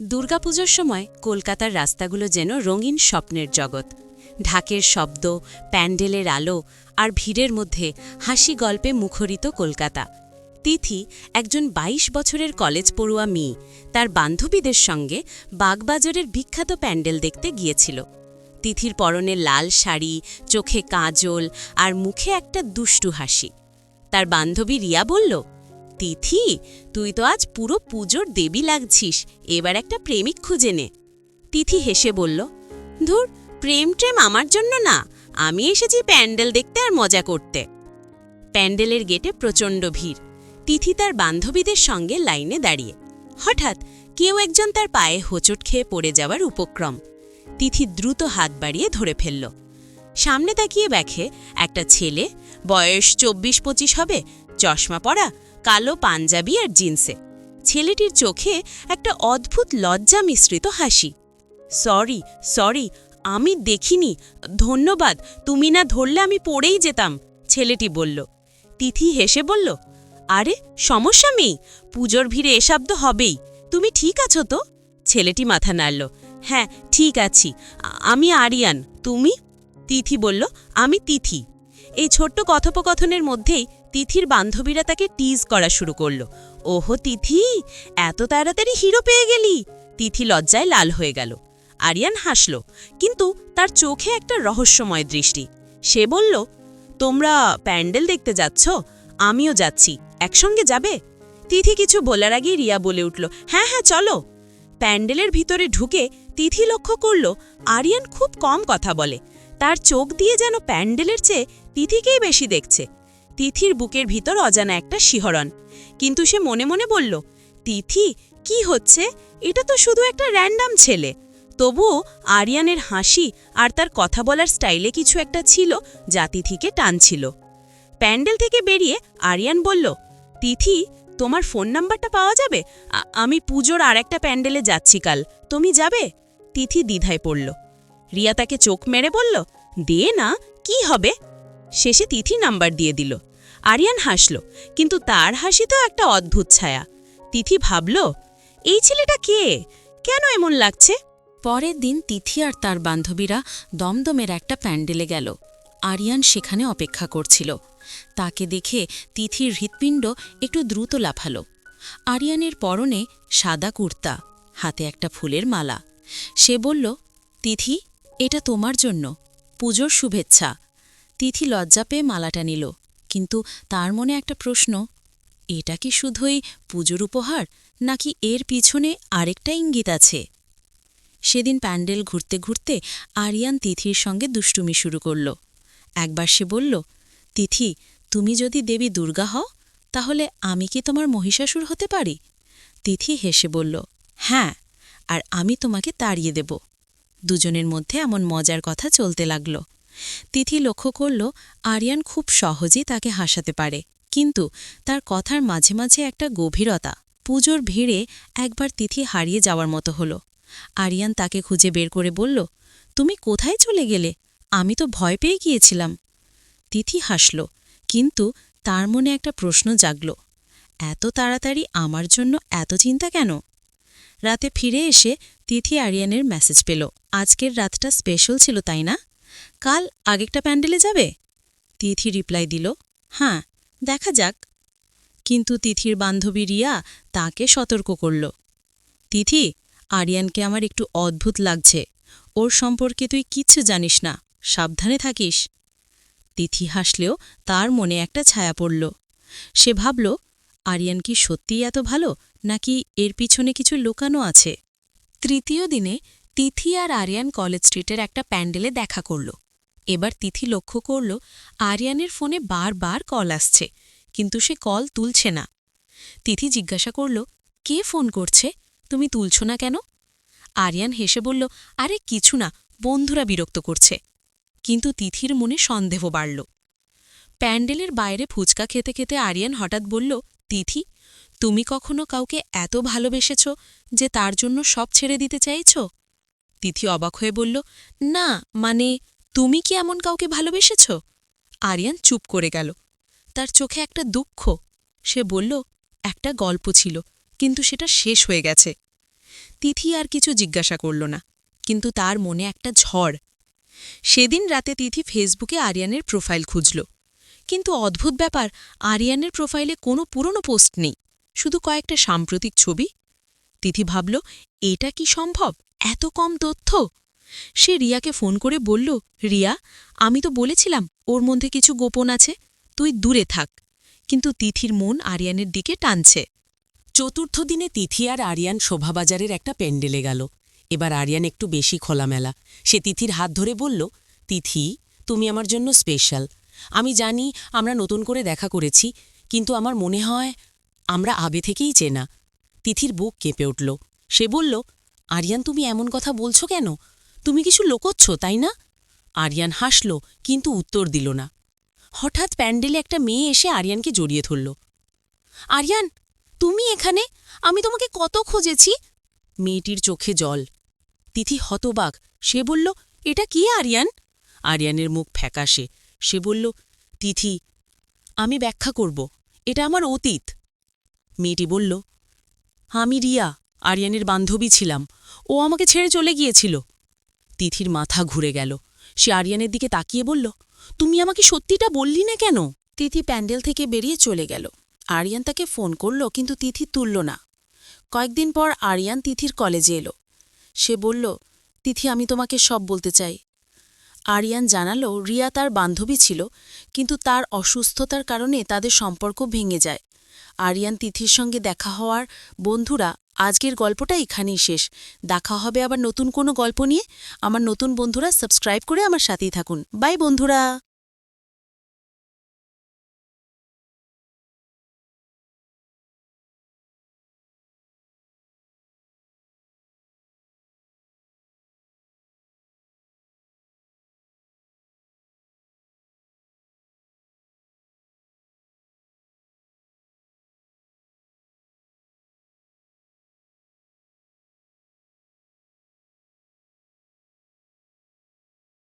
দুর্গাপুজোর সময় কলকাতার রাস্তাগুলো যেন রঙিন স্বপ্নের জগৎ। ঢাকের শব্দ, প্যান্ডেলের আলো আর ভিড়ের মধ্যে হাসি গল্পে মুখরিত কলকাতা। তিথি একজন ২২ বছরের কলেজ পড়ুয়া মেয়ে। তার বান্ধবীদের সঙ্গে বাগবাজারের বিখ্যাত প্যান্ডেল দেখতে গিয়েছিল। তিথির পরনে লাল শাড়ি, চোখে কাজল আর মুখে একটা দুষ্টু হাসি। তার বান্ধবী রিয়া বলল তিথি। তুই তো আজ পুরো পুজোর দেবী লাগছিস। এবার একটা প্রেমিক খুঁজে নে। তিথি হেসে বলল, ধুর, প্রেম ট্রেম আমার জন্য না। আমি এসেছি প্যান্ডেল দেখতে আর মজা করতে। প্যান্ডেলের গেটে প্রচণ্ড ভিড়। তিথি তার বান্ধবীদের সঙ্গে লাইনে দাঁড়িয়ে। হঠাৎ কেউ একজন তার পায়ে হোঁচট খেয়ে পড়ে যাওয়ার উপক্রম। তিথি দ্রুত হাত বাড়িয়ে ধরে ফেলল। সামনে তাকিয়ে দেখে একটা ছেলে, বয়স চব্বিশ পঁচিশ হবে, চশমা পরা কালো পাঞ্জাবি আর জিন্সে। ছেলেটির চোখে একটা অদ্ভুত লজ্জা মিশ্রিত হাসি। সরি সরি, আমি দেখিনি। ধন্যবাদ, তুমি না ধরলে আমি পড়েই যেতাম, ছেলেটি বলল। তিথি হেসে বলল, আরে, সমস্যা মেয়ে পুজোর ভিড়ে এসব তো হবেই। তুমি ঠিক আছো তো? ছেলেটি মাথা নাড়ল হ্যাঁ ঠিক আছি। আমি আরিয়ান, তুমি? তিথি বলল, আমি তিথি। এই ছোট্ট কথোপকথনের মধ্যেই তিথির বান্ধবীরা তাকে টিজ করা শুরু করল। ওহো, তিথি, এত তাড়াতাড়ি হিরো পেয়ে গেলি! তিথি লজ্জায় লাল হয়ে গেল। আরিয়ান হাসল, কিন্তু তার চোখে একটা রহস্যময় দৃষ্টি। সে বলল, তোমরা প্যান্ডেল দেখতে যাচ্ছ? আমিও যাচ্ছি। একসঙ্গে যাবে? তিথি কিছু বলার আগেই রিয়া বলে উঠল হ্যাঁ হ্যাঁ চলো। প্যান্ডেলের ভিতরে ঢুকে তিথি লক্ষ্য করল, আরিয়ান খুব কম কথা বলে। তার চোখ দিয়ে যেন প্যান্ডেলের চেয়ে তিথিকেই বেশি দেখছে। তিথির বুকের ভিতর অজানা একটা শিহরণ। কিন্তু সে মনে মনে বলল, তিথি? কি হচ্ছে? এটা তো শুধু একটা র্যান্ডাম ছেলে। তবুও আরিয়ানের হাসি আর তার কথা বলার স্টাইলে কিছু একটা ছিল যা তিথিকে টানছিল। প্যান্ডেল থেকে বেরিয়ে আরিয়ান বলল, তিথি, তোমার ফোন নাম্বারটা পাওয়া যাবে? আমি পুজোর আর একটা প্যান্ডেলে যাচ্ছি কাল। তুমি যাবে? তিথি দ্বিধায় পড়ল। রিয়া তাকে চোখ মেরে বলল, দে না, কি হবে? শেষে তিথি নাম্বার দিয়ে দিল। আরিয়ান হাসল, কিন্তু তার হাসি তো একটা অদ্ভুত ছায়া। তিথি ভাবল, এই ছেলেটা কে? কেন এমন লাগছে? পরের দিন তিথি আর তার বান্ধবীরা দমদমের একটা প্যান্ডেলে গেল। আরিয়ান সেখানে অপেক্ষা করছিল। তাকে দেখে তিথির হৃৎপিণ্ড একটু দ্রুত লাফালো। আরিয়ানের পরনে সাদা কুর্তা, হাতে একটা ফুলের মালা। সে বলল, তিথি, এটা তোমার জন্য। পুজোর শুভেচ্ছা। তিথি লজ্জা পেয়ে মালাটা নিল। কিন্তু তার মনে একটা প্রশ্ন, এটা কি শুধুই পুজোর উপহার, নাকি এর পিছনে আরেকটা ইঙ্গিত আছে? সেদিন প্যান্ডেল ঘুরতে ঘুরতে আরিয়ান তিথির সঙ্গে দুষ্টুমি শুরু করল। একবার সে বলল, তিথি, তুমি যদি দেবী দুর্গা হও, তাহলে আমি কি তোমার মহিষাসুর হতে পারি? তিথি হেসে বলল হ্যাঁ আর আমি তোমাকে তাড়িয়ে দেব। দুজনের মধ্যে এমন মজার কথা চলতে লাগল। তিথি লক্ষ্য করল, আরিয়ান খুব সহজেই তাকে হাসাতে পারে। কিন্তু তার কথার মাঝে মাঝে একটা গভীরতা, পুজোর ভিড়ে একবার তিথি হারিয়ে যাওয়ার মতো হল। আরিয়ান তাকে খুঁজে বের করে বলল, তুমি কোথায় চলে গেলে? আমি তো ভয় পেয়ে গিয়েছিলাম। তিথি হাসল, কিন্তু তার মনে একটা প্রশ্ন জাগল, এত তাড়াতাড়ি আমার জন্য এত চিন্তা কেন? রাতে ফিরে এসে তিথি আরিয়ানের মেসেজ পেল, আজকের রাতটা স্পেশাল ছিল, তাই না? কাল আগেকটা প্যান্ডেলে যাবে? তিথি রিপ্লাই দিল হ্যাঁ দেখা যাক। কিন্তু তিথির বান্ধবী রিয়া তাকে সতর্ক করল, তিথি, আরিয়ানকে আমার একটু অদ্ভুত লাগছে। ওর সম্পর্কে তুই কিচ্ছু জানিস না, সাবধানে থাকিস। তিথি হাসলেও তার মনে একটা ছায়া পড়ল। সে ভাবল, আরিয়ান কি সত্যিই এত ভালো, নাকি এর পিছনে কিছু লোকানো আছে? তৃতীয় দিনে তিথি আর আরিয়ান কলেজ স্ট্রিটের একটা প্যান্ডেলে দেখা করল। এবার তিথি লক্ষ্য করল, আরিয়ানের ফোনে বারবার কল আসছে, কিন্তু সে কল তুলছে না। তিথি জিজ্ঞাসা করল, কে ফোন করছে? তুমি তুলছ না কেন? আরিয়ান হেসে বলল, আরে কিছু না, বন্ধুরা বিরক্ত করছে। কিন্তু তিথির মনে সন্দেহ বাড়ল। প্যান্ডেলের বাইরে ফুচকা খেতে খেতে আরিয়ান হঠাৎ বলল, তিথি, তুমি কখনো কাউকে এত ভালোবেসেছ যে তার জন্য সব ছেড়ে দিতে চাইছ? তিথি অবাক হয়ে বলল, না মানে তুমি কি এমন কাউকে ভালোবেসেছ? আরিয়ান চুপ করে গেল। তার চোখে একটা দুঃখ। সে বলল, একটা গল্প ছিল, কিন্তু সেটা শেষ হয়ে গেছে। তিথি আর কিছু জিজ্ঞাসা করল না, কিন্তু তার মনে একটা ঝড়। সেদিন রাতে তিথি ফেসবুকে আরিয়ানের প্রোফাইল খুঁজল। কিন্তু অদ্ভুত ব্যাপার, আরিয়ানের প্রোফাইলে কোনো পুরনো পোস্ট নেই, শুধু কয়েকটা সাম্প্রতিক ছবি। তিথি ভাবল, এটা কি সম্ভব? এত কম তথ্য? সে রিয়াকে ফোন করে বলল, রিয়া, আমি তো বলেছিলাম ওর মধ্যে কিছু গোপন আছে, তুই দূরে থাক। কিন্তু তিথির মন আরিয়ানের দিকে টানছে। চতুর্থ দিনে তিথি আর আরিয়ান শোভাবাজারের একটা প্যান্ডেলে গেল। এবার আরিয়ান একটু বেশি খোলামেলা। সে তিথির হাত ধরে বলল, তিথি, তুমি আমার জন্য স্পেশাল। আমি জানি আমরা নতুন করে দেখা করেছি, কিন্তু আমার মনে হয় আমরা আবে থেকেই চেনা। তিথির বুক কেঁপে উঠল। সে বলল আরিয়ান, তুমি এমন কথা বলছো কেন? তুমি কিছু লোকোচ্ছ, তাই না? আরিয়ান হাসল, কিন্তু উত্তর দিল না। হঠাৎ প্যান্ডেলে একটা মেয়ে এসে আরিয়ানকে জড়িয়ে ধরল। আরিয়ান, তুমি এখানে? আমি তোমাকে কত খুঁজেছি? মেয়েটির চোখে জল। তিথি হতবাক। সে বলল, এটা কি আরিয়ান? আরিয়ানের মুখ ফ্যাকাশে। সে বলল, তিথি, আমি ব্যাখ্যা করব। এটা আমার অতীত। মেয়েটি বলল, আমি রিয়া। আরিয়ানের বান্ধবী ছিলাম। ও আমাকে ছেড়ে চলে গিয়েছিল। তিথির মাথা ঘুরে গেল। সে আরিয়ানের দিকে তাকিয়ে বলল, তুমি আমাকে সত্যিটা বললি না কেন? তিথি প্যান্ডেল থেকে বেরিয়ে চলে গেল। আরিয়ান তাকে ফোন করল, কিন্তু তিথি তুলল না। কয়েকদিন পর আরিয়ান তিথির কলেজে এলো। সে বলল, তিথি, আমি তোমাকে সব বলতে চাই। আরিয়ান জানালো, রিয়া তার বান্ধবী ছিল, কিন্তু তার অসুস্থতার কারণে তাদের সম্পর্ক ভেঙে যায়। আরিয়ান তিথির সঙ্গে দেখা হওয়ার। বন্ধুরা, আজকের গল্পটা এখানেই শেষ। দেখা হবে আবার নতুন কোনো গল্প নিয়ে। আমার নতুন বন্ধুরা, সাবস্ক্রাইব করে আমার সাথেই থাকুন। বাই বন্ধুরা!